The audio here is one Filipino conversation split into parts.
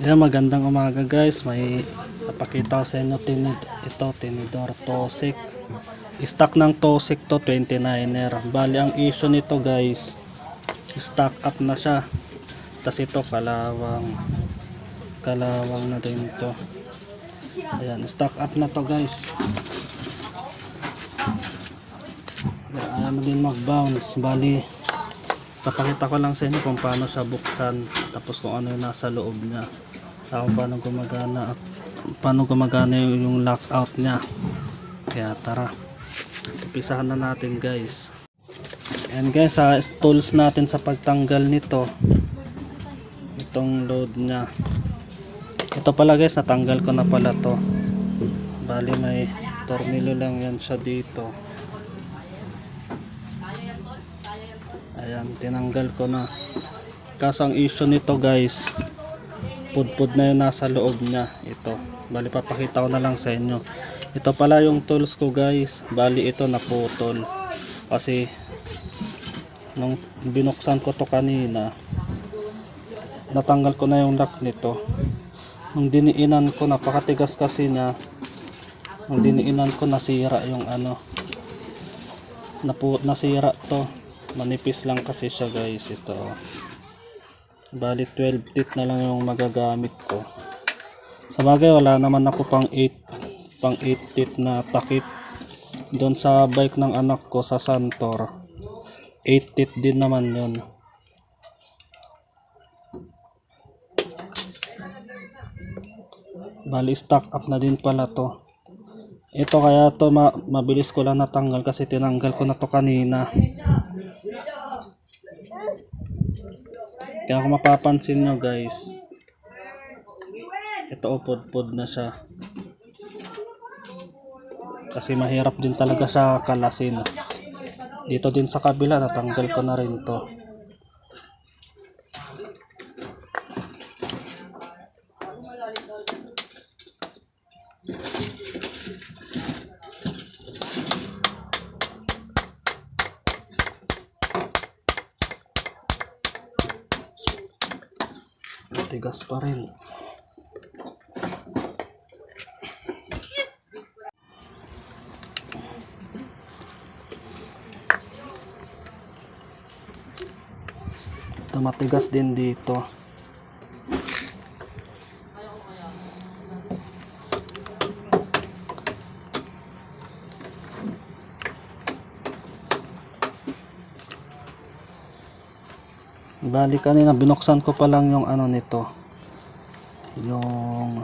Yeah, magandang umaga guys. May napakita ko sa inyo tinid ito, tinidor Tosik. Stock ng Tosik to 29er. Bali ang issue nito guys, stock up na siya. Tapos ito kalawang kalawang na din to. Ayan, stock up na to guys. Ayaw mo din mag-bounce. Bali, papakita ko lang sa inyo kung paano siya buksan tapos kung ano yung nasa loob niya. Tapos paano gumagana at paano gumagana yung, lockout niya. Kaya tara umpisahan na natin guys. And guys sa tools natin sa pagtanggal nito itong load niya. Ito pala guys natanggal ko na pala to. Bali may tornilyo lang yan siya dito Ayan, tinanggal ko na. Kaso ang issue nito guys, pudpud na yung nasa loob niya. Ito. Bali papakita ko na lang sa inyo. Ito pala yung tools ko guys. Bali ito naputol. Kasi nung binuksan ko to kanina, natanggal ko na yung lock nito. Nung diniinan ko, napakatigas kasi niya. Nung diniinan ko, nasira yung ano. Napu nasira to manipis lang kasi siya guys ito. Bali 12 teeth na lang yung magagamit ko. Sa bagay wala naman ako pang 8 pang 8 teeth na takip. Doon sa bike ng anak ko sa Santor 8 teeth din naman yun. Bali stock up na din pala to. Ito kaya to ma- mabilis ko lang natanggal kasi tinanggal ko na to kanina Kaya kung mapapansin nyo guys, ito upod-pod na siya. Kasi mahirap din talaga siya kalasin. Dito din sa kabila, natanggal ko na rin to. Tigas pa rin. Ito matigas din dito. Bali kanina binuksan ko pa lang yung ano nito. Yung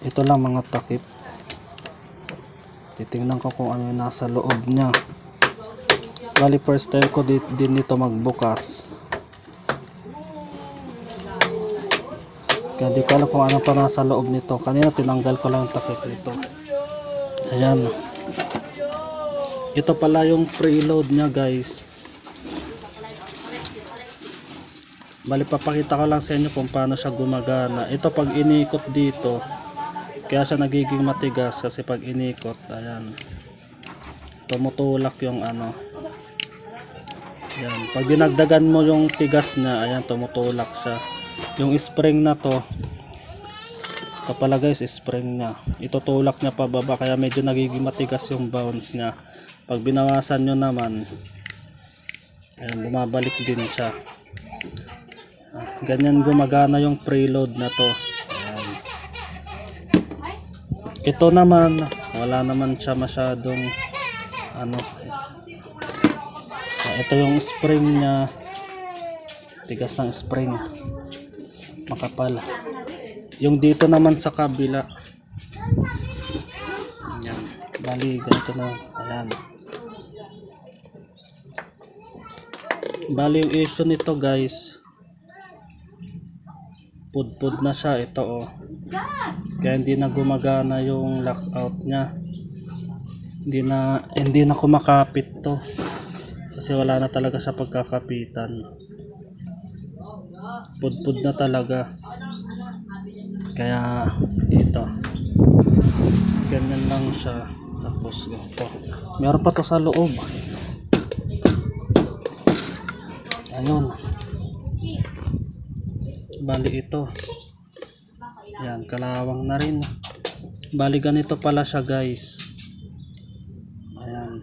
ito lang mga takip. Titingnan ko kung ano yung nasa loob niya. Bali first time ko di, din nito magbukas. Kaya di ko alam kung ano pa nasa loob nito. Kanina tinanggal ko lang yung takip nito. Ayan. Ito pala yung preload niya guys. Bali papakita ko lang sa inyo kung paano siya gumagana. Ito pag inikot dito, kaya siya nagiging matigas kasi pag inikot, ayan. Tumutulak yung ano. Ayan. Pag dinagdagan mo yung tigas niya, ayan, tumutulak siya. Yung spring na to, ito pala guys, spring niya. Itutulak niya pababa kaya medyo nagiging matigas yung bounce niya. Pag binawasan nyo naman, ayan, bumabalik din siya. Ganyan gumagana yung preload na to. Ayan. Ito naman, wala naman siya masyadong ano. Ah, Ito yung spring niya. Tigas ng spring. Makapal. Yung dito naman sa kabila. Ayan. Bali, ganito na. Ayan. Bali yung issue nito guys pudpud na siya ito oh. Kaya hindi na gumagana yung lockout niya. Hindi na hindi na kumakapit to. Kasi wala na talaga sa pagkakapitan. Pudpud na talaga. Kaya ito. Ganyan lang siya. Tapos ganito meron pa to sa loob. Ayun bali ito Yan, kalawang na rin. Bali ganito pala siya guys. Ayan.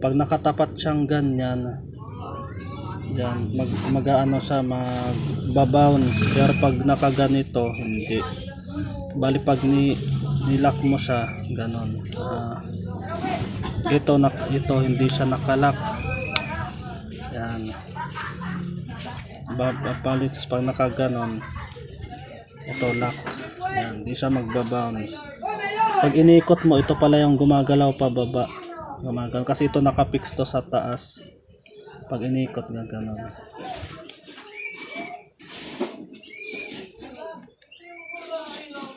Pag nakatapat siyang ganyan, yan, mag, mag ano siya, magbabounce. Pero pag nakaganito, hindi. Bali pag ni, nilock mo siya, ganon. Ah, ito, na, ito, hindi siya nakalock. Yan. Babalit pag nakaganon, ito lock. Yan, hindi siya magbabounce. Pag inikot mo, ito pala yung gumagalaw pababa. Gumagalaw. Kasi ito nakapix to sa taas. Pag inikot nga ganon.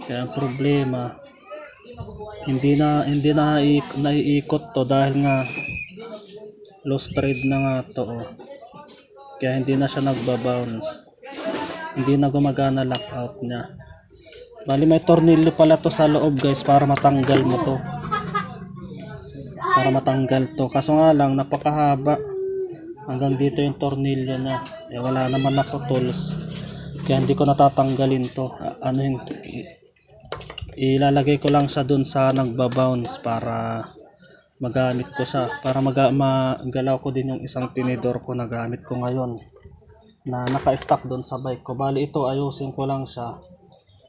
Kaya ang problema, hindi na hindi na naiikot to dahil nga lost trade na nga to oh. Kaya hindi na siya nagbabounce. Hindi na gumagana lockout niya. Bali may tornilyo pala to sa loob guys para matanggal mo to. Para matanggal to. Kaso nga lang napakahaba. Hanggang dito yung tornilyo niya. Eh wala naman ako tools. Kaya hindi ko natatanggalin to. Ano yung ilalagay ko lang siya dun sa nagbabounce para magamit ko siya. Para maga, magalaw ko din yung isang tinidor ko na gamit ko ngayon na naka-stock doon sa bike ko. Bali ito ayusin ko lang siya.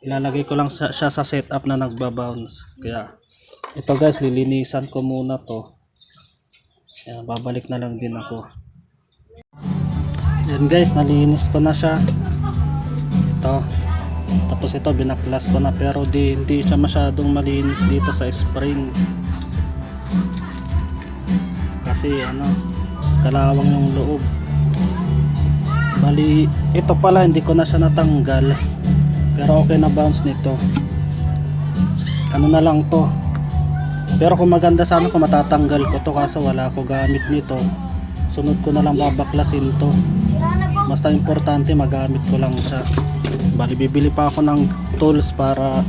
Ilalagay ko lang sa, siya sa setup na nagbabounce. Kaya ito guys lilinisan ko muna to. Kaya babalik na lang din ako. Yan guys nalinis ko na siya. Ito. Tapos ito binaklas ko na pero di, hindi siya masyadong malinis dito sa spring kasi ano kalawang yung loob. Bali ito pala hindi ko na siya natanggal. Pero okay na bounce nito. Ano na lang to. Pero kung maganda sana kung matatanggal ko to kaso wala ako gamit nito sunod ko na lang babaklasin to. Basta importante magamit ko lang siya. Bali bibili pa ako ng tools para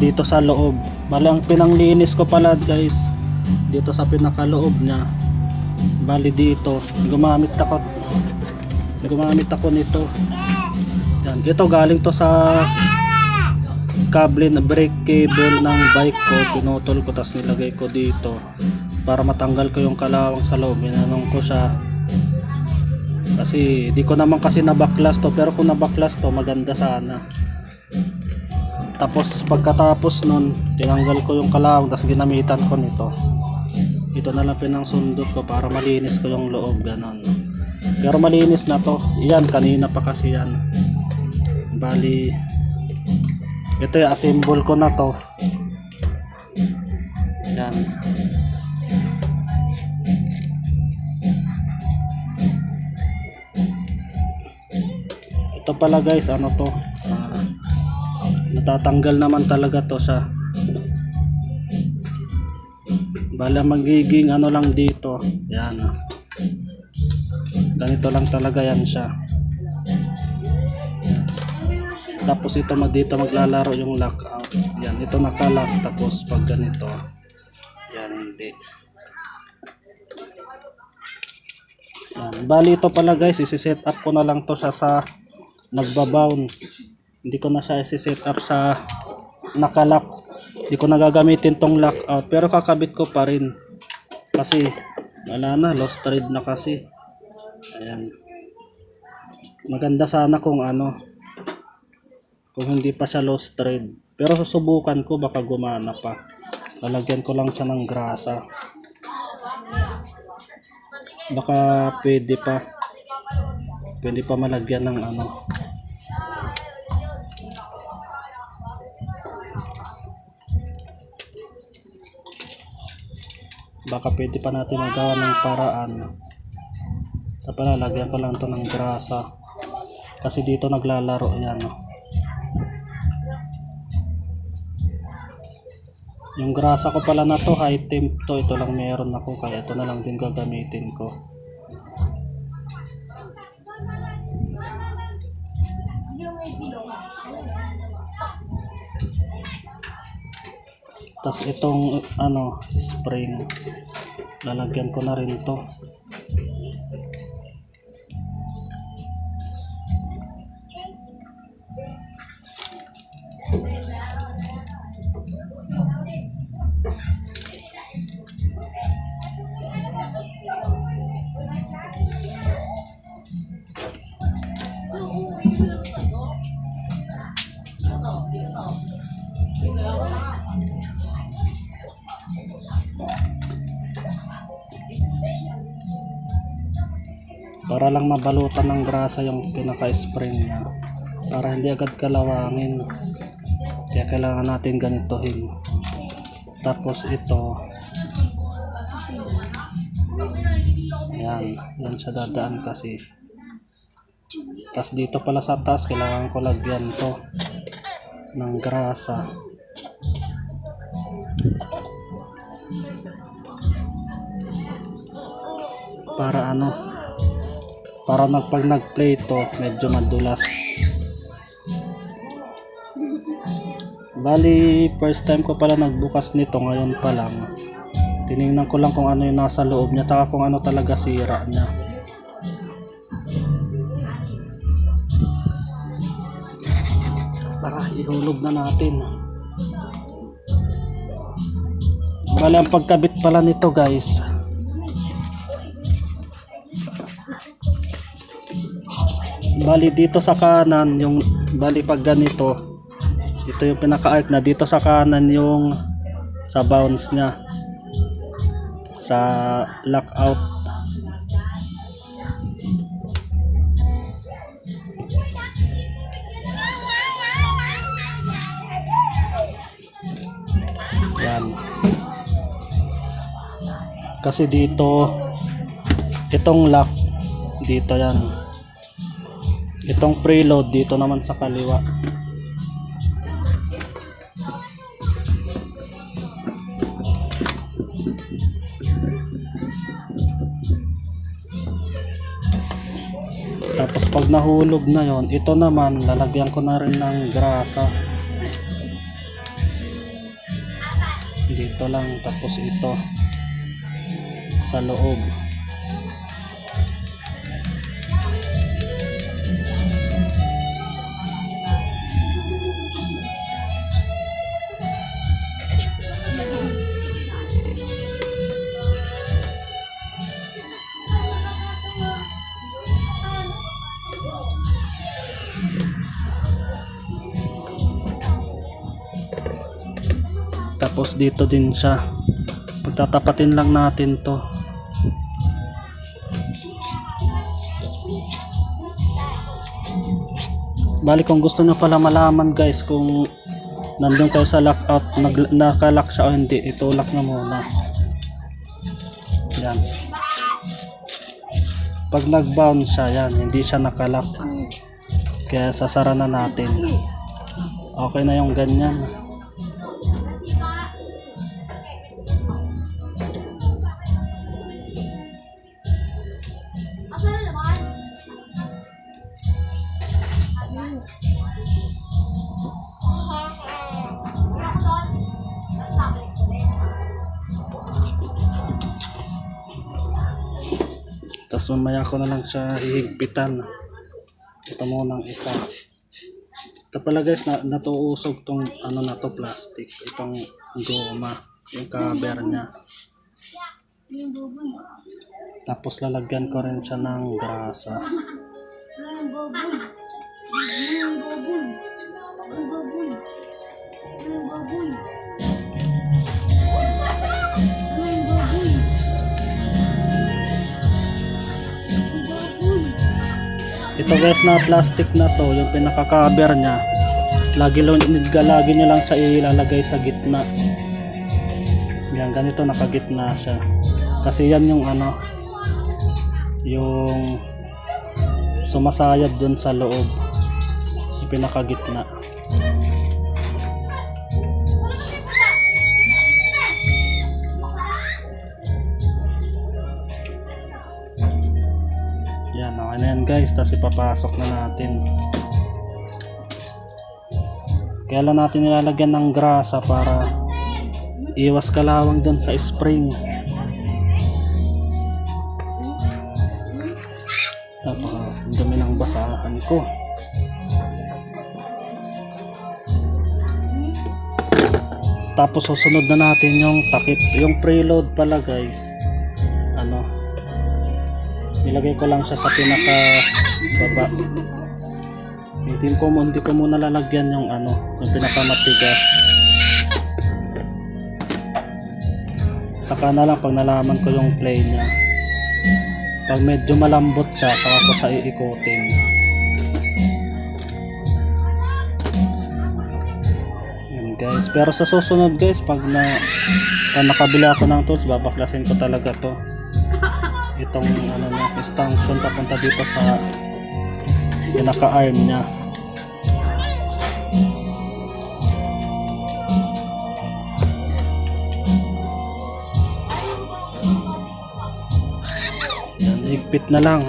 dito sa loob. Bali ang pinanglinis ko pala guys dito sa pinakaloob niya. Bali dito gumamit ako. Gumamit ako nito. Yan. Ito galing to sa kable na brake cable ng bike ko. Pinutol ko tas nilagay ko dito para matanggal ko yung kalawang sa loob. Inanong ko siya. Kasi di ko naman kasi nabaklas to pero kung nabaklas to maganda sana. Tapos pagkatapos nun tinanggal ko yung kalawang tas ginamitan ko nito ito na lang pinang sundot ko para malinis ko yung loob ganon. Pero malinis na to. Yan kanina pa kasi yan. Bali ito yung assemble ko na to. Yan. Ito pala guys ano to? Ah, natatanggal naman talaga to siya Bala magiging ano lang dito. Yan. Ganito lang talaga yan siya. Tapos ito mag dito maglalaro yung lockout. Yan, ito nakalock tapos pag ganito. Yan hindi. Yan. Bali ito pala guys, isi-set up ko na lang to siya sa nagba-bounce. Hindi ko na siya isi-set up sa nakalock. Hindi ko nagagamitin tong lockout pero kakabit ko pa rin. Kasi wala na, lost trade na kasi. Ayan. Maganda sana kung ano kung hindi pa siya lost trade. Pero susubukan ko baka gumana pa. Lalagyan ko lang siya ng grasa. Baka pwede pa. Pwede pa malagyan ng ano. Baka pwede pa natin magawa ng paraan. Tapos lalagyan ko lang to ng grasa. Kasi dito naglalaro yan. Yung grasa ko pala na to high temp to. Ito lang meron ako kaya ito na lang din gagamitin ko tas itong ano spring lalagyan ko na rin to para lang mabalutan ng grasa yung pinaka-spring niya. Para hindi agad kalawangin. Kaya kailangan natin ganitohin tapos ito. Yan yan siya dadaan kasi. Tapos dito pala sa taas kailangan ko lagyan to ng grasa. Para ano para nag pag nag-play to medyo madulas. Bali first time ko pala nagbukas nito ngayon pa lang. Tiningnan ko lang kung ano yung nasa loob niya taka kung ano talaga sira niya. Para ihulog na natin. Bali ang pagkabit pala nito guys bali dito sa kanan yung bali pag ganito ito yung pinaka-arc na dito sa kanan yung sa bounce niya sa lockout yan. Kasi dito itong lock dito yan itong preload dito naman sa kaliwa. Tapos pag nahulog na yon ito naman lalagyan ko na rin ng grasa. Dito lang tapos ito sa loob Tapos dito din siya. Pagtatapatin lang natin to. Bali kung gusto nyo pala malaman guys kung nandun kayo sa lockout, nag, nakalock siya o hindi, itulak nyo muna. Yan. Pag nag-bound siya, yan, hindi siya nakalock. Kaya sasara na natin. Okay na yung ganyan. Tapos mamaya ko na lang siya hihigpitan. Ito muna ang isa. Ito pala guys, na, natuusog tong ano na to, plastic. Itong goma. Yung cover niya. Tapos lalagyan ko rin siya ng grasa. Ito guys na plastic na to, yung pinaka-cover niya. Lagi, lo- lagi nyo lang siya ilalagay sa gitna. Yan, ganito nakagitna siya. Kasi yan yung ano, yung sumasayad dun sa loob. Yung pinakagitna. Okay na yan guys. Tapos ipapasok na natin. Kaya natin nilalagyan ng grasa para iwas kalawang dun sa spring. Tapos, dumi ng basahan ko. Tapos susunod na natin yung takip, yung preload pala guys. Nilagay ko lang siya sa pinaka baba. Hindi ko hindi ko muna lalagyan yung ano, yung pinaka matigas. Saka na lang pag nalaman ko yung play niya. Pag medyo malambot siya, saka ko siya iikutin. Yan guys. Pero sa susunod guys, pag na pag nakabili ako ng tools, babaklasin ko talaga to. Itong ano na, extension papunta dito sa pinaka-arm niya. Yan, higpit na lang.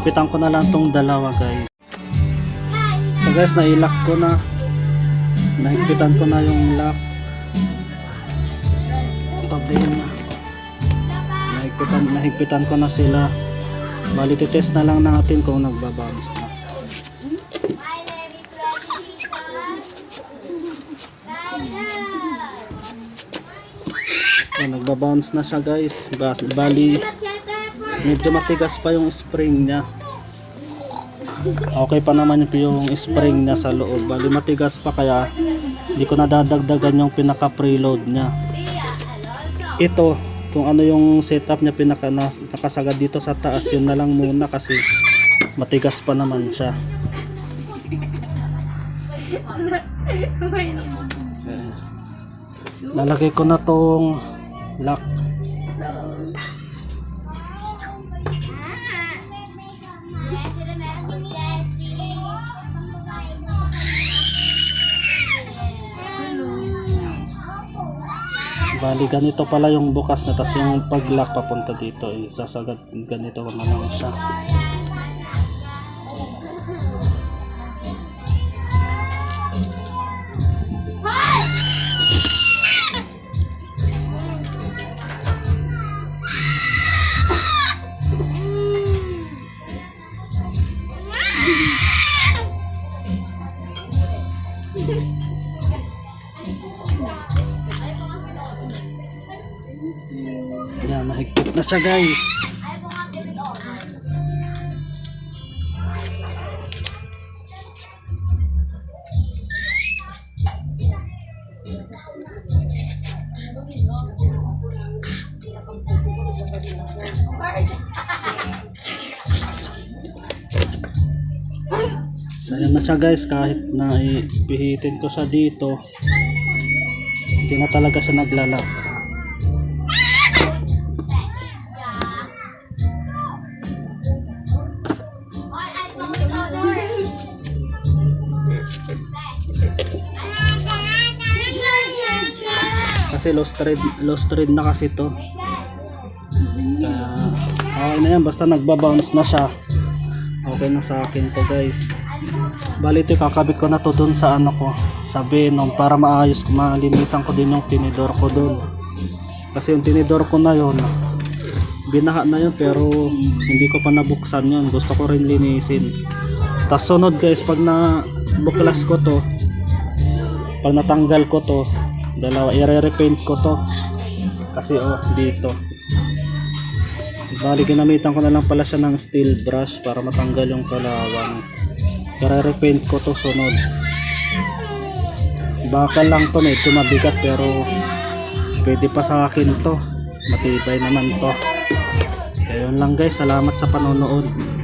Baligpitan ko na lang tong dalawa guys. So guys, nailak ko na. Nahigpitan ko na yung lock. Tabihin na. Nahigpitan, nahigpitan ko na sila. Bali, test na lang natin kung nagbabounce na. So, nagbabounce na siya guys. Bali, medyo matigas pa yung spring niya. Okay pa naman yung spring niya sa loob. Bali, matigas pa kaya hindi ko nadadagdagan yung pinaka preload niya. Ito, kung ano yung setup niya pinaka nakasagad dito sa taas, yun na lang muna kasi matigas pa naman siya. Lalagay ko na tong lock. Bali, ganito pala yung bukas na tas yung pag-lock papunta dito eh, sasagad ganito na lang siya. Siya guys. So yan na siya guys, kahit na ipihitin ko siya dito, hindi na talaga siya naglalak. Kasi lost thread, lost thread na kasi to. Kaya, okay na yan. Basta nagbabounce na siya. Okay na sa akin to guys. Bali ito kakabit ko na to dun sa ano ko. Sa Venom para maayos ko. Malinisan ko din yung tinidor ko dun. Kasi yung tinidor ko na yon binaha na yun pero hindi ko pa nabuksan yun. Gusto ko rin linisin. Tapos sunod guys, pag na buklas ko to, pag natanggal ko to, dalawa, i-repaint ko to. Kasi oh, dito. Bali, ginamitan ko na lang pala siya ng steel brush para matanggal yung kalawang. I-repaint ko to sunod. Bakal lang to, medyo mabigat pero pwede pa sa akin to. Matibay naman to. Kaya yun lang guys, salamat sa panonood.